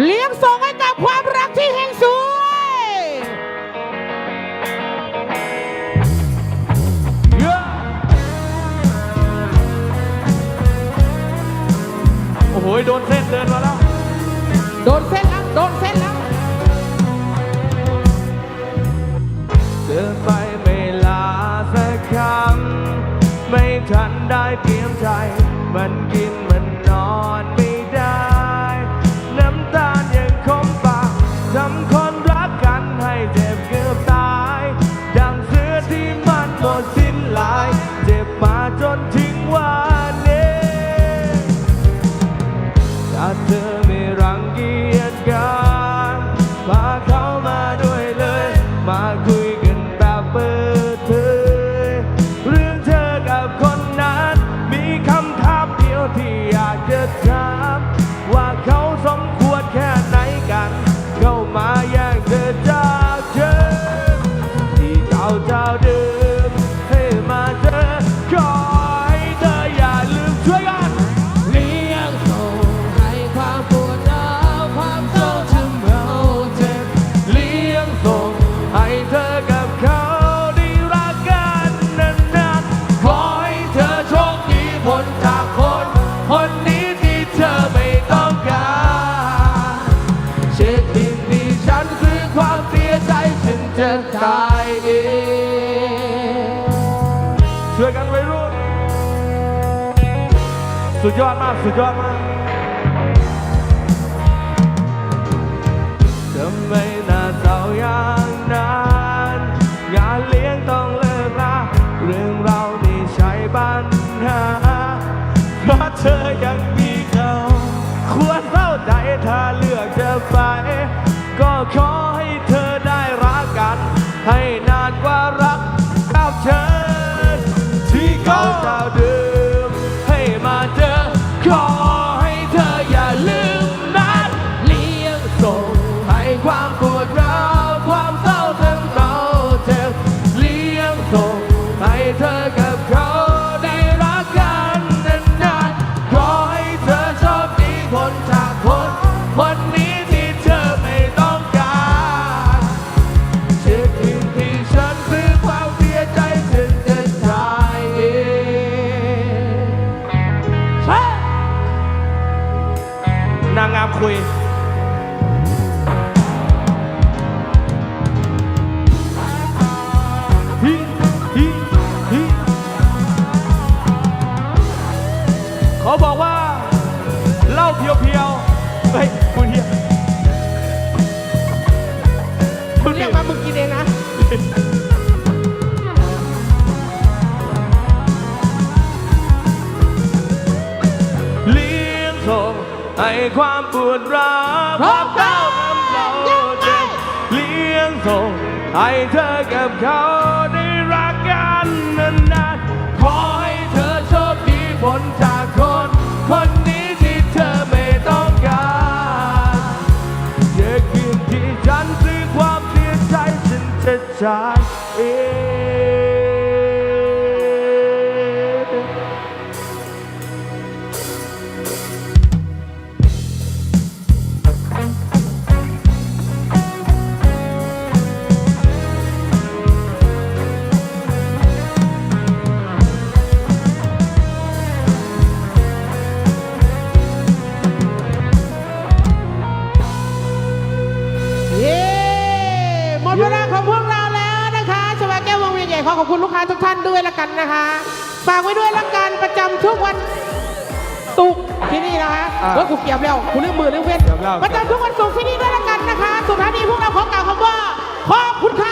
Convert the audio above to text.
เลี้ยงส่งให้กับความรักที่แห่งสวยโอ้โห โดนเส้นเดินมาแล้ว โดนเส้นแล้ว โดนเส้นแล้ว เดินไปไม่ลาสักคำไม่ทันได้เตรียมใจ มันกิน something ช่วกันไว้รุ่นสุดยอดมาก สุดยอดมากทำไมน้าเศร้าอย่างนั้นงานเลี้ยงต้องเลิกละเรื่องเรานี่ใช่ปัญหาเพราะเธอยังมีเขาควรเข้าใจถ้าเลือกจะไป ก็ขอให้ 灰 ความปวดร้าวพราะเศร้าทำเราเจ็บเลี้ยงส่งให้เธอกับเขาได้รัก ขอขอบคุณลูกค้าทุกท่านด้วยละกันนะคะฝากไว้ด้วยละกันประจำทุกวันตุกที่นี่นะคะอ่าเฮ้ยกูเกียบแล้วกูลืมมือลืมเว้นเกียบแล้ว ประจำทุกวันศุกร์ที่นี่ด้วยละกันนะคะ สุดท้ายนี้พวกเราขอกล่าวคำว่าขอบคุณค่ะ